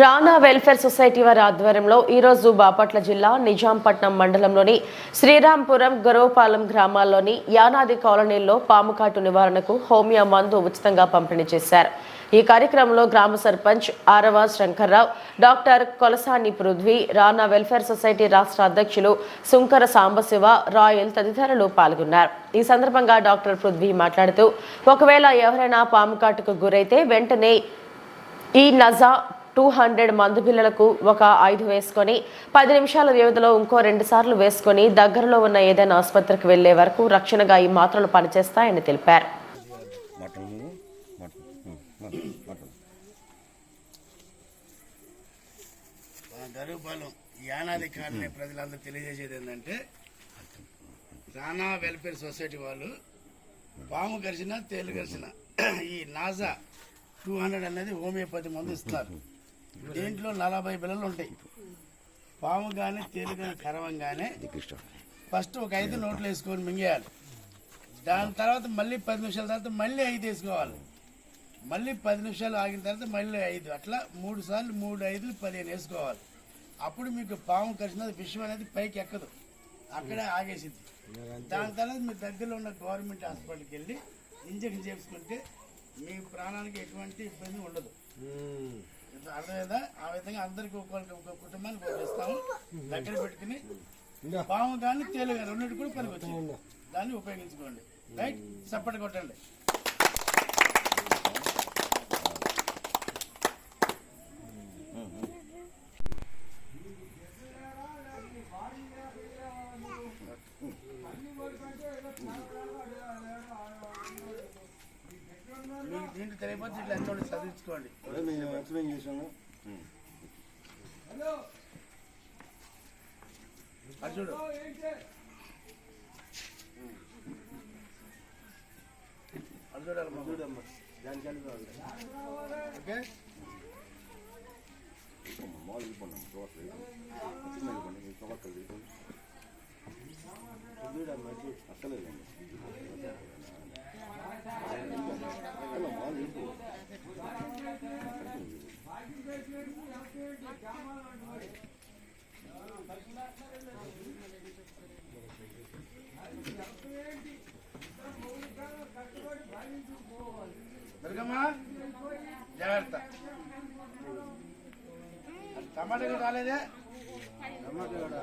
రానా welfare society వారి ఆధ్వర్యంలో ఈరోజు బాపట్ల జిల్లా నిజాంపట్నం మండలంలోని శ్రీరాంపురం గొరవపాలెం గ్రామాల్లోని యానాది కాలనీల్లో పాముకాటు నివారణకు హోమియో మందు ఉచితంగా పంపిణీ చేశారు. ఈ కార్యక్రమంలో గ్రామ సర్పంచ్ ఆరవ Shankarrao doctor Kolasani Prithvi Rana welfare society రాష్ట్ర అధ్యక్షులు సుంకర సాంబశివ రాయల్ తదితరులు పాల్గొన్నారు. ఈ సందర్భంగా డాక్టర్ పృథ్వీ మాట్లాడుతూ ఒకవేళ ఎవరైనా పాముకాటుకు గురైతే వెంటనే ఈ నజా టూ హండ్రెడ్ మందు పిల్లలకు ఒక ఐదు వేసుకొని పది నిమిషాల వ్యవధిలో ఇంకో రెండు సార్లు వేసుకొని దగ్గరలో ఉన్న ఏదైనా ఆసుపత్రికి వెళ్ళే వరకు రక్షణగా ఈ మాత్రలు పనిచేస్తాయని తెలిపారు. గరుపాలెం యానాది కాలనీ ప్రజలందరూ తెలియజేసేది ఏంటంటే రానా వెల్ఫేర్ సొసైటీ వాళ్ళు పాము గరిచిన తేలు గరిచిన ఈ నాజా టూ హండ్రెడ్ అనేది హోమియోపతి మందు ఇస్తున్నారు. దీంట్లో నలభై బిళ్ళలు ఉంటాయి. పాము కానీ తేలు కానీ కరవంగానే కృష్ణ. ఫస్ట్ ఒక ఐదు నోట్లు వేసుకొని మింగేయాలి. దాని తర్వాత మళ్ళీ పది నిమిషాల తర్వాత మళ్ళీ ఐదు వేసుకోవాలి. మళ్ళీ పది నిమిషాలు ఆగిన తర్వాత మళ్ళీ ఐదు. అట్లా మూడు సార్లు మూడు ఐదు పదిహేను వేసుకోవాలి. అప్పుడు మీకు పాము కరిచినది విషయం అనేది పైకి ఎక్కదు. అక్కడే ఆగేసింది దాని తర్వాత మీ దగ్గరలో ఉన్న గవర్నమెంట్ హాస్పిటల్కి వెళ్ళి ఇంజక్షన్ చేసుకుంటే మీ ప్రాణానికి ఎటువంటి ఇబ్బంది ఉండదు. అర్థమైందా ఆ విధంగా అందరికి ఒక్కొక్క ఒక్కొక్క కుటుంబానికి ఇస్తాము దగ్గర పెట్టుకుని పాము కానీ తేలు కానీ రెండింటి కూడా పనికి వచ్చింది. దాన్ని ఉపయోగించుకోండి. రైట్? సప్పటి కొట్టండి. దీంట్లో తెలియకపోతే ఇట్లా ఎంతో చదివించుకోండి. ఎక్స్ప్లెయిన్ చేసాము అది చూడు. అది చూడాలి చూడమ్మా. ఓకే మాల్ వెళ్ళిపోన్నాం తర్వాత వెళ్ళిపోండి తొలక్కలు వెళ్ళిపోండి అసలే మాల్ దుర్గమ్మా జాగ్రత్త. టమాటా కూడా రాలేదే? టమాటా